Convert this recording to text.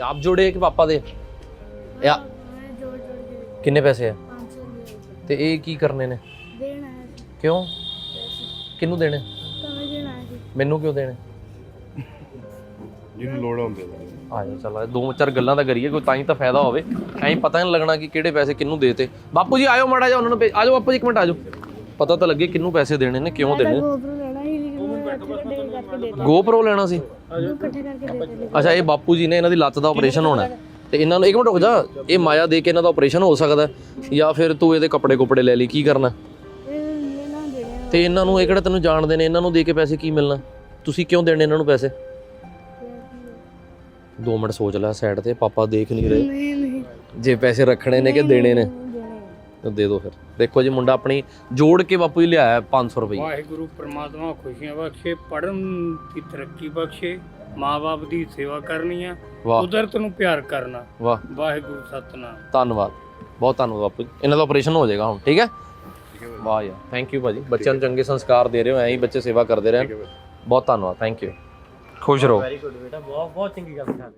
ਆਪ ਜੋੜੇ ਕਿ ਪਾਪਾ ਦੇ? ਜੋੜ ਜੋੜ ਕੇ ਕਿੰਨੇ ਪੈਸੇ ਆ? 500 ਦੇ ਤੇ ਇਹ ਕੀ ਕਰਨੇ ਨੇ? ਦੇਣਾ ਹੈ ਕਿਉਂ? ਕਿਹਨੂੰ ਦੇਣੇ? ਤੁਹਾਨੂੰ ਦੇਣਾ ਹੈ ਮੈਨੂੰ ਕਿਉਂ ਦੇਣੇ? ਜਿਹਨੂੰ ਲੋੜ ਹੁੰਦੇ ਆ ਜਾ ਚੱਲ ਦੋ ਚਾਰ ਗੱਲਾਂ ਤਾਂ ਕਰੀਏ ਕੋਈ ਤਾਂ ਹੀ ਤਾਂ ਫਾਇਦਾ ਹੋਵੇ। ਐਂ ਪਤਾ ਨਹੀਂ ਲੱਗਣਾ ਕਿ ਕਿਹੜੇ ਪੈਸੇ ਕਿਹਨੂੰ ਦੇਤੇ। ਬਾਪੂ ਜੀ ਆਇਓ ਮਾੜਾ ਜਿਹਾ ਉਹਨਾਂ ਨੂੰ ਭੇਜ- ਆ ਜਾਓ ਬਾਪੂ ਜੀ ਇੱਕ ਮਿੰਟ ਆ ਜਾਓ ਪਤਾ ਤਾਂ ਲੱਗੇ ਕਿਹਨੂੰ ਪੈਸੇ ਦੇਣੇ ਨੇ ਕਿਉਂ ਦੇਣੇ ਗੋਬਰੂ ਗੋਪਰੋ ਲੈਣਾ ਸੀ? ਇਕੱਠੇ ਕਰਕੇ ਦੇ ਅੱਛਾ ਇਹ ਬਾਪੂ ਜੀ ਨੇ ਇਹਨਾਂ ਦੀ ਲੱਤ ਦਾ ਆਪਰੇਸ਼ਨ ਹੋਣਾ ਹੈ। ਤੇ ਇਹਨਾਂ ਨੂੰ ਇੱਕ ਮਿੰਟ ਰੁਕ ਜਾ ਇਹ ਮਾਇਆ ਦੇ ਕੇ ਇਹਨਾਂ ਦਾ ਆਪਰੇਸ਼ਨ ਹੋ ਸਕਦਾ ਹੈ, ਜਾਂ ਫਿਰ ਤੂੰ ਇਹਦੇ ਕੱਪੜੇ ਕੁਪੜੇ ਲੈ ਲਈ ਕੀ ਕਰਨਾ ਇਹ ਤੇ ਇਹਨਾਂ ਨੂੰ ਇਹ ਕਿਹੜਾ ਤੈਨੂੰ ਜਾਣਦੇ ਨੇ? ਇਹਨਾਂ ਨੂੰ ਦੇ ਕੇ ਪੈਸੇ ਕੀ ਮਿਲਣਾ? ਤੁਸੀਂ ਕਿਉਂ ਦੇਣੇ ਇਹਨਾਂ ਨੂੰ ਪੈਸੇ? 2 ਮਿੰਟ ਸੋਚ ਲੈ ਸਾਈਡ ਤੇ ਪਾਪਾ ਦੇਖ ਨਹੀਂ ਰਹੇ। ਨਹੀਂ ਨਹੀਂ। ਜੇ ਪੈਸੇ ਰੱਖਣੇ ਨੇ ਕਿ ਦੇਣੇ ਨੇ? ਦੇ ਦਿਓ ਫਿਰ। ਦੇਖੋ ਜੀ ਮੁੰਡਾ ਆਪਣੀ ਜੋੜ ਕੇ ਬਾਪੂ ਜੀ ਲਿਆਇਆ 500 ਰੁਪਏ। ਵਾਹਿਗੁਰੂ ਪ੍ਰਮਾਤਮਾ ਖੁਸ਼ੀਆਂ ਬਖਸ਼ੇ ਪੜਨ ਦੀ ਤਰੱਕੀ ਬਖਸ਼ੇ ਮਾਂ-ਬਾਪ ਦੀ ਸੇਵਾ ਕਰਨੀ ਆ ਕੁਦਰਤ ਨੂੰ ਪਿਆਰ ਕਰਨਾ। ਵਾਹ। ਵਾਹਿਗੁਰੂ ਸਤਨਾਮ। ਧੰਨਵਾਦ। ਬਹੁਤ ਧੰਨਵਾਦ ਬਾਪੂ ਜੀ। ਇਹਨਾਂ ਦਾ ਆਪਰੇਸ਼ਨ ਹੋ ਜਾਏਗਾ ਹੁਣ ਠੀਕ ਹੈ? ਵਾਹ ਯਾਰ ਥੈਂਕ ਯੂ ਭਾਜੀ। ਬੱਚਿਆਂ ਨੂੰ ਚੰਗੇ ਸੰਸਕਾਰ ਦੇ ਰਹੇ ਹੋ ਐਂ ਹੀ ਬੱਚੇ ਸੇਵਾ ਕਰਦੇ ਰਹਿਣ। ਬਹੁਤ ਧੰਨਵਾਦ ਥੈਂਕ ਯੂ ਖੁਸ਼ ਰਹੋ। ਵੈਰੀ ਗੁੱਡ ਬੇਟਾ ਬਹੁਤ ਬਹੁਤ ਚੰਗੀ ਗੱਲ ਸਿਖਾ